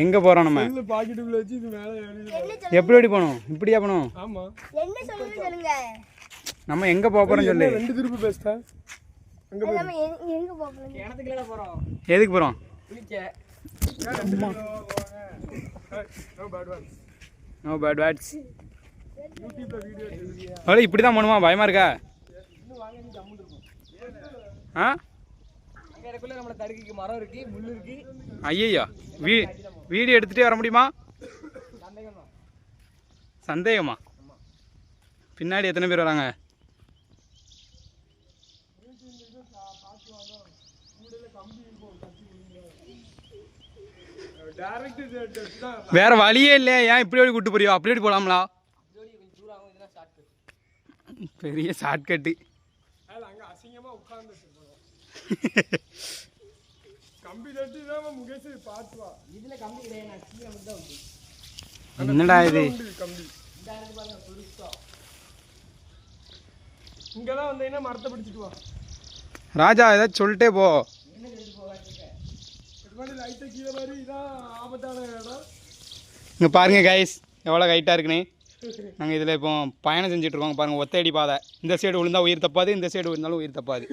எங்கே போகிறோம் நம்ம? செல்லு பாக்கெட்டுக்குள்ள வச்சு இது மேலே எழுதி என்ன சொல்லு- எப்படி எப்படி போகணும் இப்படியா சொல்லுங்க நம்ம எங்கே போக போகிறோம் சொல்லு. ரெண்டு திருப்பி போறோம்? எதுக்கு போகிறோம் குளிக்க. No bad one no bad words யூடியூப்ல வீடியோ அவ்வளோ இப்படி தான் போகணுமா பயமாக இருக்கா ஆ அங்க இடக்குள்ள நம்மள தடுக்கிக்கு மரம் இருக்கு முள்ளு இருக்கு ஐயய்யா வீ வீடியோ எடுத்துகிட்டே வர முடியுமா? சந்தேகம்? பின்னாடி எத்தனை பேர் வராங்க? வேற வழியே இல்லையா ஏன் இப்படி ஓடி கூட்டு போறியோ அப்படி ஓடி போலாம்லா. பெரிய ஷார்ட்கட்டு அது அங்க அசிங்கமா உட்கார்ந்து கம்பி தட்டி தான் முகேஷ் பார்த்து வா. இதுல கம்பி கிடையாது நான் கீழே மட்டும் தான் உண்டு என்னடா இது? கம்பி. வந்தீங்கன்னா மரத்தை பிடிச்சிட்டு வா. ராஜா ஏதாச்சும் சொல்லிட்டே போ. இங்கே பாருங்க கைஸ் எவ்வளோ ஹைட்டாக இருக்குன்னு. நாங்கள் இதில் இப்போ பயணம் செஞ்சுட்டு இருக்கோம். பாருங்கள் ஒத்தடி பாதை. இந்த சைடு விழுந்தா உயிர் தப்பாது இந்த சைடு விழுந்தாலும் உயிர் தப்பாது.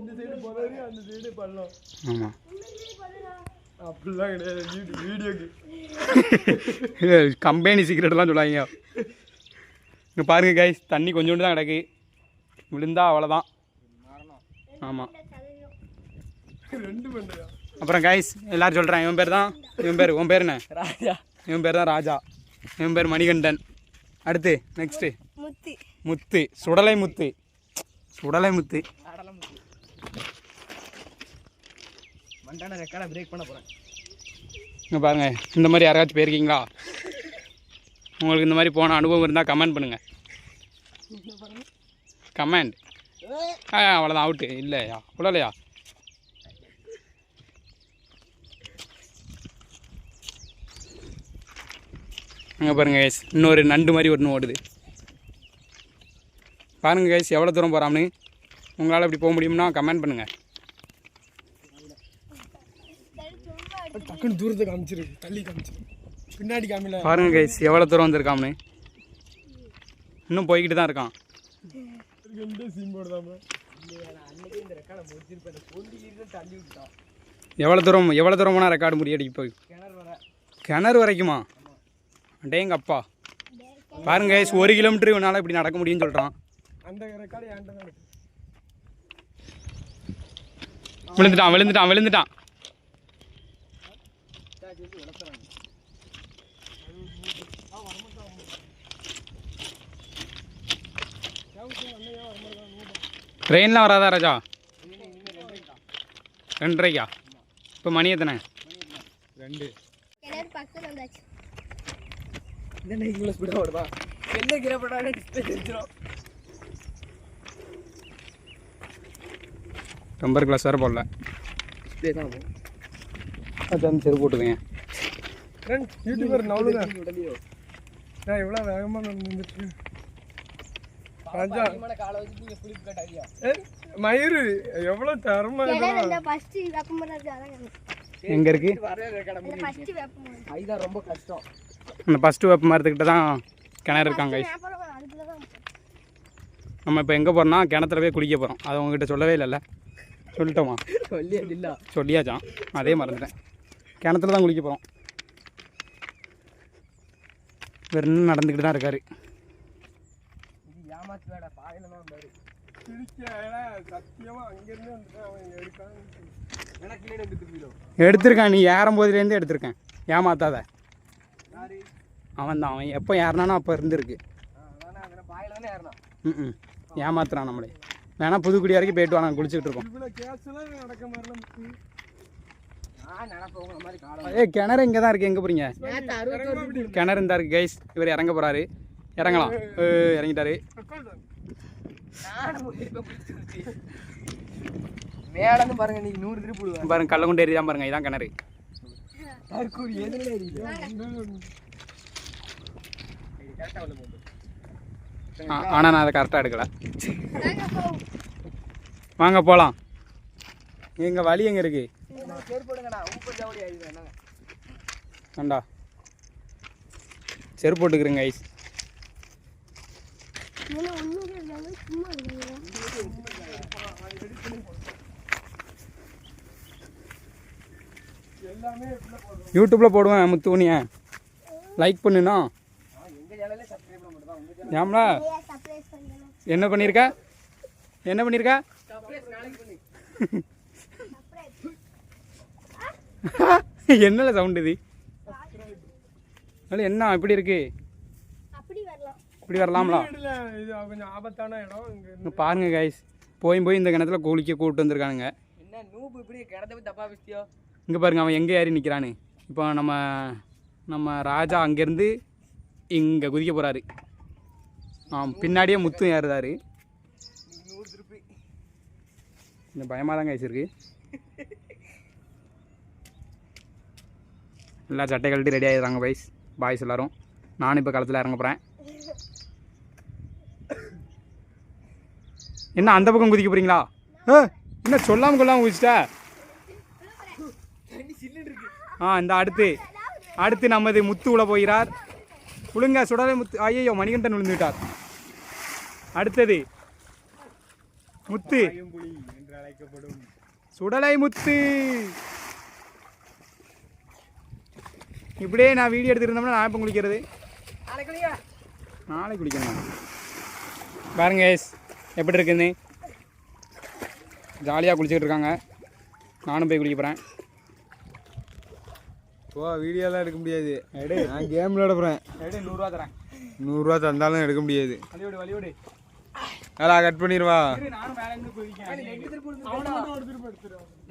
இந்த சைடு புதறி அந்த சைடு பள்ளம் ஆமாம் அப்படிலாம் கிடையாது. வீடியோ வீடியோக்கு கம்பெனி சீக்கிரட்லாம் சொல்லாங்க இங்கே பாருங்க கைஸ் தண்ணி கொஞ்சோண்டு தான் கிடக்கு. விழுந்தா அவ்வளோதான் ஆமாம் அப்புறம் கைஸ் எல்லாரும் சொல்கிறேன் இவன் பேர் தான்? இவன் பேர் உன் பேர் என்ன? ராஜா. இவன் பேர் தான் ராஜா. இவன் பேர் மணிகண்டன். அடுத்து நெக்ஸ்ட்டு முத்து. முத்து. சுடலை முத்து. சுடலை முத்து. அண்டான ரெக்கார்டை பிரேக் பண்ண போகிறேன் இங்கே பாருங்கள் இந்த மாதிரி யாராச்சும் போயிருக்கீங்களா? உங்களுக்கு இந்த மாதிரி போன அனுபவம் இருந்தால் கமெண்ட் பண்ணுங்கள் கமெண்ட் ஆ அவ்வளோதான் அவுட்டு இல்லையா? விடலையா? அங்கே பாருங்கள் கைஸ் இன்னொரு நண்டு மாதிரி ஒன்று ஓடுது. பாருங்கள் கைஸ் எவ்வளோ தூரம் போகிறான்னு உங்களால் இப்படி போக முடியும்னா கமெண்ட் பண்ணுங்கள் டக்குன்னு தூரத்தை காமிச்சிரு தள்ளி காமிச்சிரு. பின்னாடி காமில. பாருங்க கைஸ் எவ்வளோ தூரம் வந்திருக்காம்னு. இன்னும் போய்கிட்டு தான் இருக்கான். எவ்வளோ தூரம் எவ்வளோ தூரம் போனால் ரெக்கார்டு முடியடி போய்? கிணறு வர கிணறு வரைக்குமா? அடேங்க அப்பா. பாருங்க கைஸ் ஒரு கிலோமீட்டர் இவனால் இப்படி நடக்க முடியும்னு சொல்கிறான் அந்த ரெக்கார்டு ஏன்ட்ட தான் இருக்கு. விழுந்துட்டான். விழுந்துட்டான் விழுந்துட்டான் ட்ரெயின்லாம் வராதா ராஜா? ரெண்டரைக்கா? இப்போ மணி எத்தனை? ரெண்டு. என்ன இவ்வளோ ஸ்பீடாக ஓடுதா? என்ன கீரை போட்டாலே டிஸ்பிளே தெரிஞ்சிடும் டம்பர் கிளாஸ் வேறு போடல. டிஸ்பிளே தான் போட்டுக்கங்க. ஃப்ரெண்ட் யூடியூபர் நவலுங்க உடலையோ நான் எவ்வளோ வேகமாக ஏ மயிறு. எவ்வளோ தரமா. எங்கே இருக்கு? ரொம்ப கஷ்டம். அந்த ஃபஸ்ட்டு வெப்ப மரத்துக்கிட்ட தான் கிணறு இருக்காங்க நம்ம இப்போ எங்கே போகிறோம்னா கிணத்துல போய் குளிக்க போகிறோம் அதை உங்ககிட்ட சொல்லவே இல்லைல்ல. சொல்லிட்டோமா? சொல்லி அது இல்லை சொல்லியாச்சான் அதே மறந்துட்டேன். கிணத்துல தான் குளிக்க போகிறோம் வேறு இன்னும் நடந்துக்கிட்டு தான் இருக்காரு இது ஏமாத்து வேட பாயில தான் வந்தாரு பிடிக்க சத்தியமாக அங்கேருந்து வந்துட்டு அவன் இங்கே எடுக்கான்னு எனக்கு கீழே எடுத்து போயிடும் எடுத்திருக்கான் நீ ஏறும் போதுலேருந்து எடுத்திருக்கேன். ஏமாத்தாத. அவன் தான் அவன் எப்போ ஏறினானோ அப்போ இருந்திருக்கு. தானே ஏறினான். ம் ஏமாத்துறான் நம்மளே. வேணா புதுக்குடி வரைக்கும் போயிட்டு வா நாங்கள் குளிச்சுட்டு இருக்கோம். ஏ கிணறு இங்கே தான் இருக்குது எங்கே போகிறீங்க கிணறு இருந்தா இருக்கு. கைஸ் இவர் இறங்க போகிறாரு இறங்கலாம். இறங்கிட்டாரு. மேடன்னு பாருங்க நீங்க நூறு திருப்பி பாருங்க கள்ளக்குண்டு ஏறி தான் பாருங்க. இதான் கிணறு. ஆனால் நான் அதை கரெக்டாக எடுக்கல. வாங்க போகலாம் எங்கள் வழி எங்கே இருக்குது வேண்டா செருப்பு போட்டுக்கிறேங்க ஐஸ். யூடியூப்பில் போடுவேன் முத்து உனிய லைக் பண்ணுண்ணா ஏம்லா என்ன பண்ணியிருக்க என்ன பண்ணியிருக்க சர்ப்ரைஸ் நாளைக்கு பண்ணி. என்னல சவுண்ட் இது? என்ன இப்படி இருக்கு? அப்படி வரலாம். இப்படி வரலாம்ல? கொஞ்சம் ஆபத்தான இடம் பாருங்க கைஸ் போய் போய் இந்த கிணத்துல குளிக்க கூப்பிட்டு வந்திருக்கானுங்க. என்ன நூபு இப்படி கிடத்த போய் தப்பா வச்சியோ இங்கே பாருங்க அவன் எங்கே ஏறி நிற்கிறான்னு இப்போ நம்ம நம்ம ராஜா அங்கேருந்து இங்கே குதிக்க போகிறாரு ஆ பின்னாடியே முத்து ஏறுதாரு இந்த பயமாக தான் கைஸ் இருக்கு. எல்லா சட்டை கழட்டி ரெடி ஆகிடுறாங்க பாய்ஸ் பாய்ஸ் எல்லாரும். நானும் இப்போ களத்தில் இறங்க போகிறேன் என்ன அந்த பக்கம் குதிக்க போகிறீங்களா ஏ என்ன சொல்லாமல் கொள்ளாமல் குதிச்சிட்டா? ஆ இந்த அடுத்து. அடுத்து நமது முத்து உள்ள போகிறார். உளுங்க சுடலை முத்து. ஐயோ மணிகண்டன் விழுந்து விட்டார். அடுத்தது. முத்து. புலி என்று அழைக்கப்படும். சுடலை முத்து. இப்படியே நான் வீடியோ எடுத்துருந்தோம்னா நான் இப்போ குளிக்கிறது? நாளைக்கு குளிக்கணும்? பாருங்க guys, எப்படி இருக்குன்னு? ஜாலியாக குளிச்சுக்கிட்டு இருக்காங்க. நானும் போய் குளிக்க போகிறேன் ஓ வீடியோலாம் எடுக்க முடியாது. நான் கேம் விளையாட போகிறேன் எப்படி நூறுரூவா தரேன். நூறுரூவா தந்தாலும் எடுக்க முடியாது. வழியோடு வழியோடு அதெல்லாம் கட் பண்ணிடுவா. ரெண்டு திருப்பு வந்து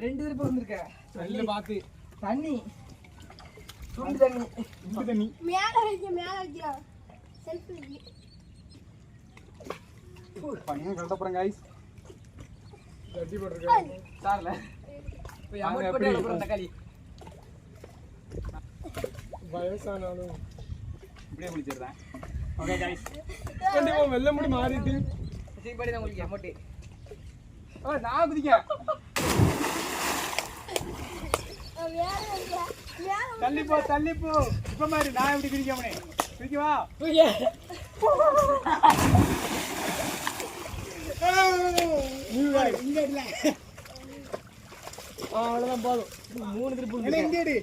ரெண்டு திருப்பு வந்திருக்க வெளியில் பார்த்து தண்ணி. சுண்டு தண்ணி. இந்த தண்ணி. மேலே வைக்க மேலே வைக்கலாம் செல்ஃபி பையன் சார்ல. அமௌண்ட் போட்டு அப்புறம் தக்காளி. வயசானாலும். இப்படியே குளிச்சிடுறேன் ஓகே காய்ஸ் கண்டிப்பா வெள்ள முடி மாறிட்டு. சீப்பாடி தான் உங்களுக்கு அமௌண்ட் ஓ நான் குதிக்க வைக்க தள்ளி போ தள்ளி போ இப்போ மாதிரி நான் எப்படி குதிக்காமனே குதிக்கவா அவ்வளோதான் போதும். மூணு திருப்பு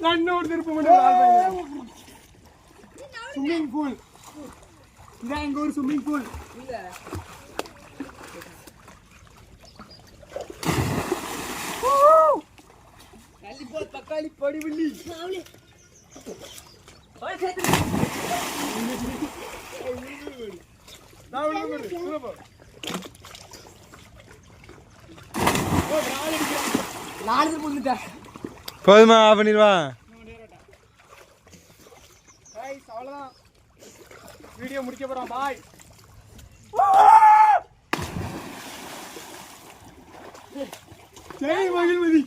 நான் இன்னொரு திருப்பி ஸ்விம்மிங் பூல் இதான் எங்கள் ஊர் ஸ்விம்மிங் பூல் இல்ல தள்ளி போ தக்காளி படி வில்லி நான் உள்ள போடு உள்ள போ நாலு திருப்பு வந்துட்டேன் போதுமா ஆஃப் பண்ணிடுவா கைஸ் அவ்வளோதான் வீடியோ முடிக்க போகிறோம் பாய். ஜெய் மகிழ்மதி